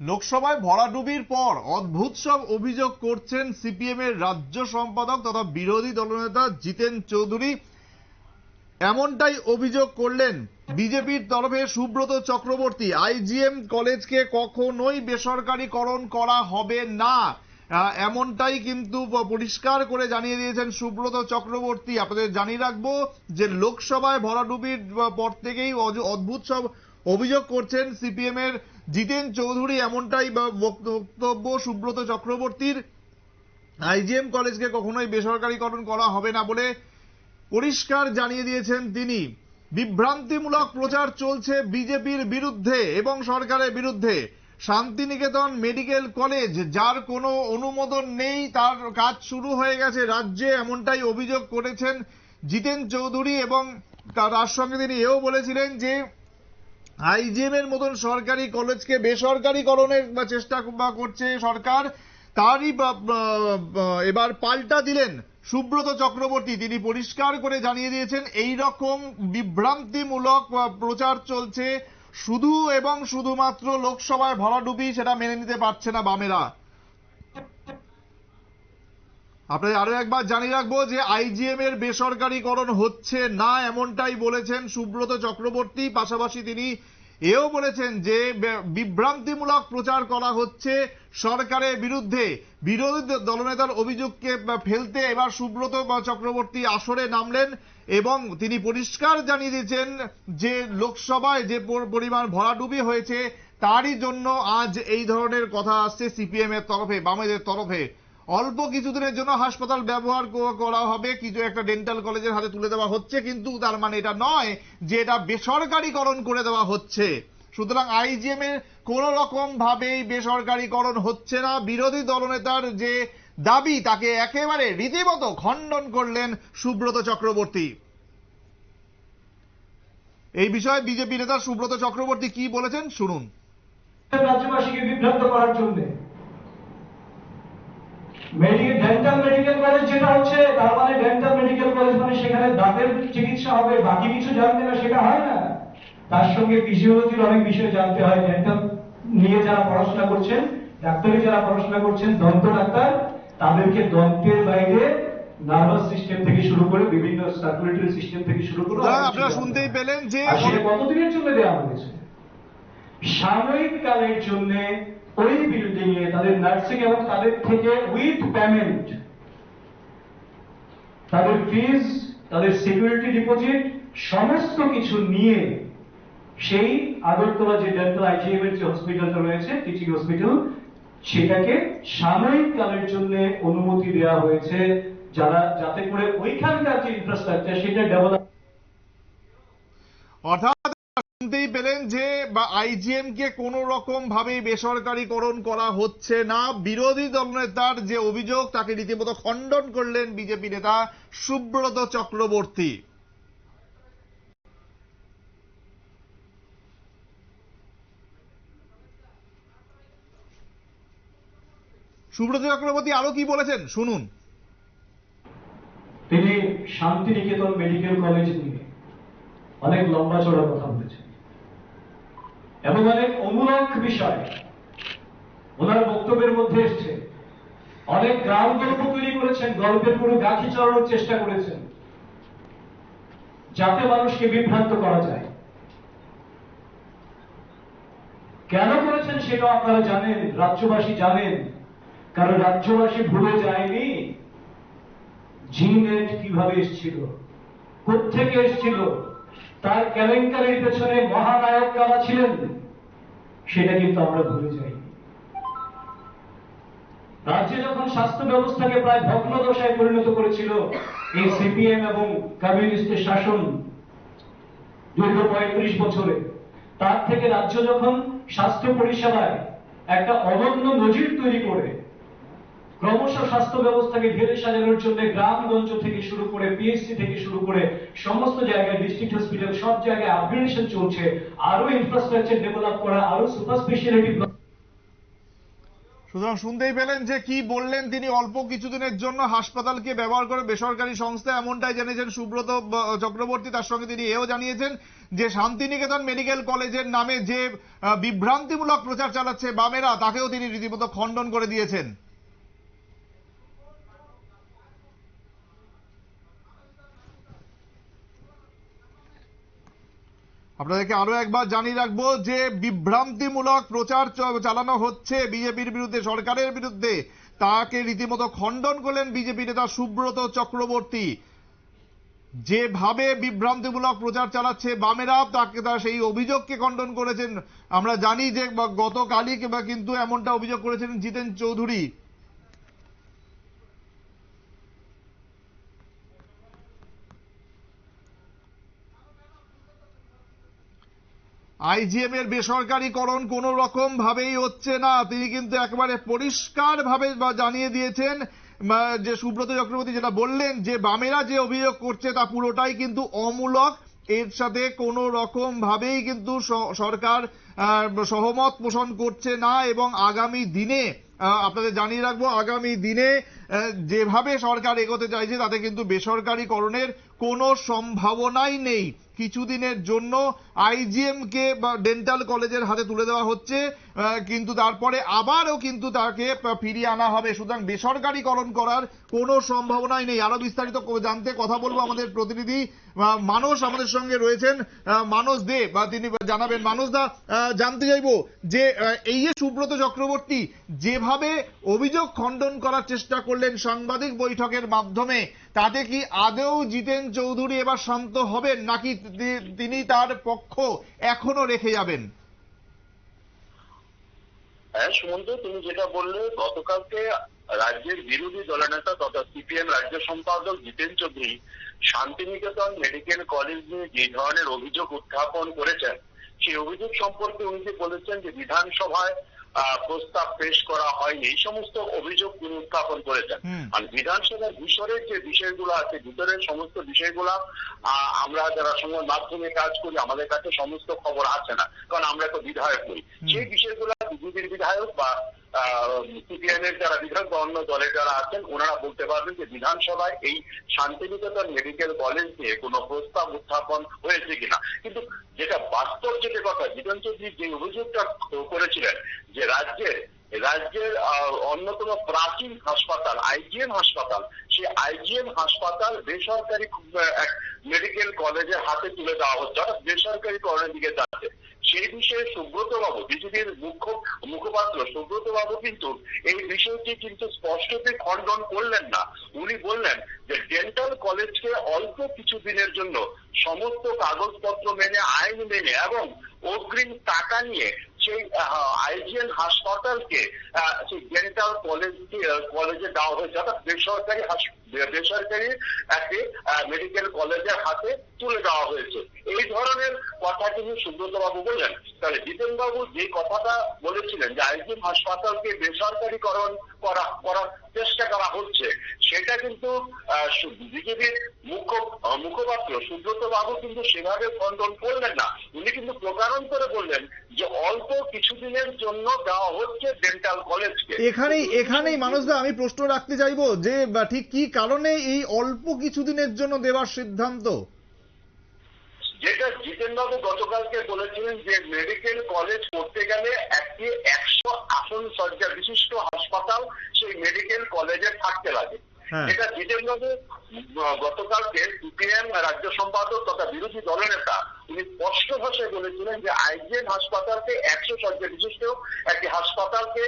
লোকসভায় ভরাডুবির পর অদ্ভুত সব অভিযোগ করছেন সিপিএম এর রাজ্য সম্পাদক তথা বিরোধী দলনেতা জিতেন চৌধুরী। এমনটাই অভিযোগ করলেন বিজেপির তরফে সুব্রত চক্রবর্তী। আইজিএম কলেজকে কখনোই বেসরকারীকরণ করা হবে না। এমনটাই কিন্তু পরিষ্কার করে জানিয়ে দিয়েছেন সুব্রত চক্রবর্তী। আপনাদের জানিয়ে রাখব যে লোকসভায় ভরাডুবির পর থেকেই অদ্ভুত সব অভিযোগ করছেন সিপিএম এর জিতেন চৌধুরী এমনটাই বক্তব্য সুব্রত চক্রবর্তীর। আইজিএম কলেজকে কখনোই বেসরকারীকরণ করা হবে না বলে পরিষ্কার জানিয়ে দিয়েছেন তিনি। বিভ্রান্তিমূলক প্রচার চলছে বিজেপির বিরুদ্ধে এবং সরকারের বিরুদ্ধে। শান্তিনিকেতন মেডিকেল কলেজ, যার কোনো অনুমোদন নেই, তার কাজ শুরু হয়ে গেছে রাজ্যে, এমনটাই অভিযোগ করেছেন জিতেন চৌধুরী এবং তার সঙ্গে তিনি এও বলেছিলেন যে আইজিএম এর মতন সরকারি কলেজকে বেসরকারিকরণের চেষ্টা করছে সরকার, তারই এবার পাল্টা দিলেন সুব্রত চক্রবর্তী। তিনি পরিষ্কার করে জানিয়ে দিয়েছেন এই রকম বিভ্রান্তিমূলক প্রচার চলছে, শুধু এবং শুধুমাত্র লোকসভায় ভরাডুবি সেটা মেনে নিতে পারছে না বামেরা। আপনাদের আরও একবার জানিয়ে রাখব যে আইজিএম এর বেসরকারীকরণ হচ্ছে না, এমনটাই বলেছেন সুব্রত চক্রবর্তী। পাশাপাশি তিনি এও বলেছেন যে বিভ্রান্তিমূলক প্রচার করা হচ্ছে সরকারের বিরুদ্ধে। বিরোধী দলনেতার অভিযোগকে ফেলতে এবার সুব্রত চক্রবর্তী আসরে নামলেন এবং তিনি পরিষ্কার জানিয়ে দিয়েছেন যে লোকসভায় যে পর- পরিমাণ ভরাডুবি হয়েছে, তারই জন্য আজ এই ধরনের কথা আসছে সিপিএম এর তরফে, বামেদের তরফে। অল্প কিছুদিনের জন্য হাসপাতাল ব্যবহার করা হবে। কিছু একটা ডেন্টাল কলেজের হাতে তুলে দেওয়া হচ্ছে, কিন্তু তার মানে এটা নয় যে এটা বেসরকারীকরণ করে দেওয়া হচ্ছে। সুতরাং আইজিএম এর কোন রকম ভাবেই বেসরকারীকরণ হচ্ছে না। বিরোধী দলনেতার যে দাবি, তাকে একেবারে রীতিমতো খণ্ডন করলেন সুব্রত চক্রবর্তী। এই বিষয়ে বিজেপি নেতা সুব্রত চক্রবর্তী কি বলেছেন, শুনুন। রাজ্যবাসীকে বিভ্রান্ত করার জন্য মেডিকেল ডেন্টাল মেডিকেল কলেজ যেটা হচ্ছে তার মানে ডেন্টাল মেডিকেল কলেজ মানে সেখানে দাঁতের চিকিৎসা হবে বাকি কিছু জানবে না সেটা হয় না। তার সঙ্গে ফিজিওলজির অনেক বিষয় জানতে হয় ডেন্টাল নিয়ে যারা পড়াশোনা করছেন ডাক্তারি যারা পড়াশোনা করছেন দন্ত ডাক্তার তাদেরকে দন্তের বাইরে নার্ভাস সিস্টেম থেকে শুরু করে বিভিন্ন সার্কুলেটরি সিস্টেম থেকে শুরু করে আপনারা শুনতেই পেলেন যে কতদিনের জন্য দেওয়া হয়েছে? সাময়িক কালের জন্য ওই বিল্ডিং এ তাদের নার্সিং এবং তাদের থেকে উইথ পেমেন্ট তাদের ফিজ তাদের সিকিউরিটি ডিপোজিট সমস্ত কিছু নিয়ে সেই আগরতলা যে ডেন্টাল আইজিএম এর যে হসপিটালটা রয়েছে টিচিং হসপিটাল সেটাকে সাময়িক কালের জন্য অনুমতি দেওয়া হয়েছে যারা, যাতে করে ওইখানকার যে ইনফ্রাস্ট্রাকচার সেটা ডেভেলপ অর্থাৎ শুনতেই পেলেন যে আইজিএম কে কোন রকম ভাবে বেসরকারীকরণ করা হচ্ছে না। বিরোধী দলনেতার যে অভিযোগ, তাকে রীতিমতো খণ্ডন করলেন বিজেপি নেতা সুব্রত চক্রবর্তী। সুব্রত চক্রবর্তী, আরও কি বলেছেন? শুনুন। তিনি শান্তিনিকেতন মেডিকেল কলেজ নিয়ে অনেক লম্বা চড়া কথা এবং অনেক অমূলক বিষয় ওনার বক্তব্যের মধ্যে এসছে। অনেক গ্রাম গল্প তৈরি করেছেন, গল্পের পুরো গাছি চড়ানোর চেষ্টা করেছেন, যাতে মানুষকে বিভ্রান্ত করা যায়। কেন করেছেন সেটা আপনারা জানেন, রাজ্যবাসী জানেন, কারণ রাজ্যবাসী ভুলে যায়নি জিনেট কীভাবে এসেছিল কোথেকে এসেছিল তার কেলেঙ্কারির পেছনে মহানায়ক কারা ছিলেন, সেটা কিন্তু আমরা ভুলে যাই। রাজ্যে যখন স্বাস্থ্য ব্যবস্থাকে প্রায় ভগ্ন দশায় পরিণত করেছিল এই সিপিএম এবং কমিউনিস্টের শাসন দীর্ঘ পঁয়ত্রিশ বছরে, তার থেকে রাজ্য যখন স্বাস্থ্য পরিষেবায় একটা অনন্য নজির তৈরি করে ক্রমশ স্বাস্থ্য ব্যবস্থাকে ঢেলে সাজানোর জন্য গ্রামগঞ্জ থেকে শুরু করে পিএসসি থেকে শুরু করে সমস্ত জায়গায় ডিস্ট্রিক্ট হসপিটাল সব জায়গায় আপগ্রেডেশন চলছে। আরও ইনফ্রাস্ট্রাকচার ডেভেলপ করা আরও সুপার স্পেশালিটি সুতরাং শুনতেই পেলেন যে কি বললেন তিনি অল্প কিছুদিনের জন্য হাসপাতালকে ব্যবহার করে বেসরকারি সংস্থা এমনটাই জানিয়েছেন সুব্রত চক্রবর্তী। তার সঙ্গে তিনি এও জানিয়েছেন যে শান্তিনিকেতন মেডিকেল কলেজের নামে যে বিভ্রান্তিমূলক প্রচার চালাচ্ছে বামেরা, তাকেও তিনি রীতিমতো খণ্ডন করে দিয়েছেন। আপনাদেরকে আরও একবার জানিয়ে রাখব যে বিভ্রান্তিমূলক প্রচার চালানো হচ্ছে বিজেপির বিরুদ্ধে, সরকারের বিরুদ্ধে। তাকে রীতিমতো খণ্ডন করলেন বিজেপি নেতা সুব্রত চক্রবর্তী। যেভাবে বিভ্রান্তিমূলক প্রচার চালাচ্ছে বামেরা, তাকে তার সেই অভিযোগকে খণ্ডন করেছেন। আমরা জানি যে গতকালই কিংবা কিন্তু এমনটা অভিযোগ করেছেন জিতেন চৌধুরী। আইজিএম এর বেসরকারীকরণ কোন রকম ভাবেই হচ্ছে না। তিনি কিন্তু একেবারে পরিষ্কার ভাবে জানিয়ে দিয়েছেন যে সুব্রত চক্রবর্তী যেটা বললেন, যে বামেরা যে অভিযোগ করছে তা পুরোটাই কিন্তু অমূলক। এর সাথে কোনো রকম ভাবেই কিন্তু সরকার সহমত পোষণ করছে না এবং আগামী দিনে আপনাদের জানিয়ে রাখব, আগামী দিনে যেভাবে সরকার এগোতে চাইছে, তাতে কিন্তু বেসরকারীকরণের কোনো সম্ভাবনাই নেই। কিছুদিনের জন্য আইজিএম কে বা ডেন্টাল কলেজের হাতে তুলে দেওয়া হচ্ছে কিন্তু তারপরে আবারও কিন্তু তাকে ফিরিয়ে আনা হবে। সুতরাং বেসরকারীকরণ করার কোনো সম্ভাবনাই নেই। আরও বিস্তারিত জানতে কথা বলব আমাদের প্রতিনিধি মানস আমাদের সঙ্গে রয়েছেন মানস দে, বা তিনি জানাবেন। মানস দা জানতে চাইব যে এই যে সুব্রত চক্রবর্তী যেভাবে অভিযোগ খণ্ডন করার চেষ্টা করলেন সাংবাদিক বৈঠকের মাধ্যমে তাতে কি আদৌ জিতেন চৌধুরী এবার শান্ত হবেন, নাকি তিনি তার পক্ষ এখনও রেখে যাবেন? হ্যাঁ সুমন্ত, তুমি যেটা বললে, গতকালকে রাজ্যের বিরোধী দলনেতা তথা সিপিএম রাজ্য সম্পাদক জিতেন চৌধুরী শান্তিনিকেতন মেডিকেল কলেজ নিয়ে যে ধরনের অভিযোগ উত্থাপন করেছেন, সেই অভিযোগ সম্পর্কে উনি যে বলেছেন যে বিধানসভায় প্রস্তাব পেশ করা হয়নি। এই সমস্ত অভিযোগ তিনি উত্থাপন করেছেন। আর বিধানসভার ভিতরের যে বিষয়গুলো আছে ভিতরের সমস্ত বিষয়গুলো আহ, আমরা যারা সংবাদ মাধ্যমে কাজ করি আমাদের কাছে সমস্ত খবর আছে না। কারণ আমরা তো বিধায়ক করি সেই বিষয়গুলো বিজেপির বিধায়ক বা সিপিএম এর যারা বিধায়ক বা অন্য দলের যারা আছেন, ওনারা বলতে পারবেন যে বিধানসভায় এই শান্তিনিকেতন মেডিকেল কলেজ নিয়ে কোনো প্রস্তাব উত্থাপন হয়েছে কিনা। কিন্তু যেটা বাস্তব যেটা কথা জিতেন চৌধুরী যে অভিযোগটা করেছিলেন যে রাজ্যের রাজ্যের অন্যতম প্রাচীন হাসপাতাল আইজিএম হাসপাতাল, সেই আইজিএম হাসপাতাল বেসরকারি মেডিকেল কলেজের হাতে তুলে দেওয়া হচ্ছে। অর্থাৎ বেসরকারি করণের দিকে যাচ্ছে। সেই বিষয়ে সুব্রত বাবু বিজেপির মুখপাত্র সুব্রত বাবু কিন্তু এই বিষয়টি কিন্তু স্পষ্টতে খণ্ডন করলেন না। উনি বললেন যে ডেন্টাল কলেজকে অল্প কিছু দিনের জন্য সমস্ত কাগজপত্র মেনে, আইন মেনে এবং অগ্রিম টাকা নিয়ে সেই আইজিএন হাসপাতালকে সেই ডেন্টাল কলেজ কলেজে দেওয়া হয়েছে, অর্থাৎ বেসরকারি হাস- বে- বেসরকারি একটি মেডিকেল কলেজের হাতে তুলে দেওয়া হয়েছে। এই ধরনের কথা কিন্তু সুব্রত বাবু বললেন। তাহলে জিতেন বাবু যে কথাটা বলেছিলেন যে আইজিএম হাসপাতালকে বেসরকারিকরণ করা, করার চেষ্টা করা হচ্ছে, সেটা কিন্তু বিজেপির মুখ্য মুখপাত্র সুব্রত বাবু কিন্তু সেভাবে খণ্ডন করলেন না। উনি কিন্তু প্রকারান্তরে বললেন যে অল্প কিছুদিনের জন্য দেওয়া হচ্ছে ডেন্টাল কলেজকে এখানেই এখানেই মানুষদা আমি প্রশ্ন রাখতে চাইব যে ঠিক কি কারণে এই অল্প কিছুদিনের জন্য দেওয়ার সিদ্ধান্ত যেটা জিতেনবাবু গতকালকে বলেছিলেন যে মেডিকেল কলেজ করতে গেলে একটি একশো আসন সজ্জা, বিশিষ্ট হাসপাতাল সেই মেডিকেল কলেজে থাকতে লাগে। এটা জিতেনবাবু আহ, গতকালকে সিপিএম রাজ্য সম্পাদক তথা বিরোধী দলনেতা উনি স্পষ্ট ভাষায় বলেছিলেন যে আইজিএম হাসপাতালকে একশো শয্যা বিশিষ্ট একটি হাসপাতালকে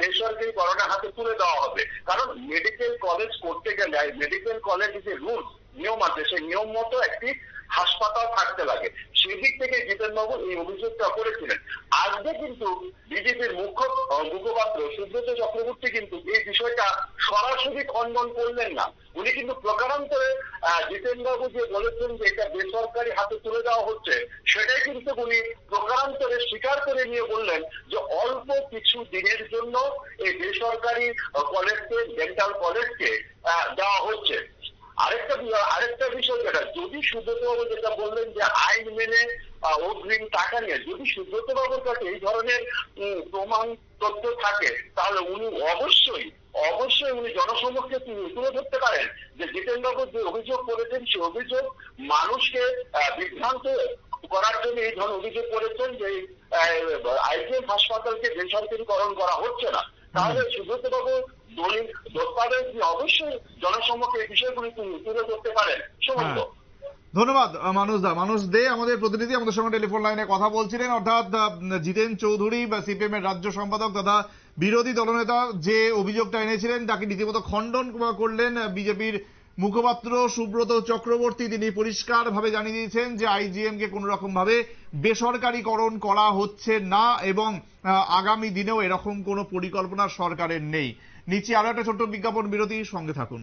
বেসরকারি করোনা হাতে তুলে দেওয়া হবে। কারণ মেডিকেল কলেজ করতে গেলে মেডিকেল কলেজ যে রুলস নিয়ম আছে। সেই নিয়ম মতো একটি হাসপাতাল থাকতে লাগে। সেদিক থেকে জিতেনবাবু এই অভিযোগটা করেছিলেন। আজকে কিন্তু বিজেপির মুখ্য মুখপাত্র সুব্রত চক্রবর্তী কিন্তু এই বিষয়টা সরাসরি খণ্ডন করলেন না। উনি কিন্তু প্রকারান্তরে জিতেনবাবু যে বলেছেন যে এটা বেসরকারি হাতে তুলে দেওয়া হচ্ছে, সেটাই কিন্তু উনি প্রকারান্তরে স্বীকার করে নিয়ে বললেন যে অল্প কিছু দিনের জন্য এই বেসরকারি কলেজকে ডেন্টাল কলেজকে দেওয়া হচ্ছে। আরেকটা আরেকটা বিষয় যেটা যদি সুব্রতবাবু যেটা বললেন যে আইন মেনে অগ্রিম টাকা নিয়ে, যদি সুব্রতবাবুর কাছে এই ধরনের প্রমাণ তথ্য থাকে, তাহলে উনি অবশ্যই অবশ্যই উনি জনসমক্ষে তিনি তুলে ধরতে পারেন যে জিতেনবাবু যে অভিযোগ করেছেন, সে অভিযোগ মানুষকে বিভ্রান্ত করার জন্য এই ধরনের অভিযোগ করেছেন যে আইজিএম হাসপাতালকে বেসরকারিকরণ করা হচ্ছে না। তাহলে সুব্রতবাবু দলিল দিয়ে অবশ্যই জনসম্মুখে এই বিষয়গুলি তিনি তুলে ধরতে পারেন। সুমন্ত হ্যাঁ। ধন্যবাদ মানুষ দা। মানুষ দে আমাদের প্রতিনিধি আমাদের সঙ্গে টেলিফোন লাইনে কথা বলছিলেন। অর্থাৎ জিতেন চৌধুরী বা সিপিএম এর রাজ্য সম্পাদক তথা বিরোধী দলনেতা যে অভিযোগটা এনেছিলেন তাকে রীতিমতো খণ্ডন করলেন বিজেপির মুখপাত্র সুব্রত চক্রবর্তী তিনি পরিষ্কারভাবে জানিয়ে দিয়েছেন যে আইজিএম কে কোনো রকম ভাবে বেসরকারীকরণ করা হচ্ছে না এবং আগামী দিনেও এরকম কোনো পরিকল্পনা সরকারের নেই। নিচে আরও একটা ছোট্ট বিজ্ঞাপন বিরতি সঙ্গে থাকুন।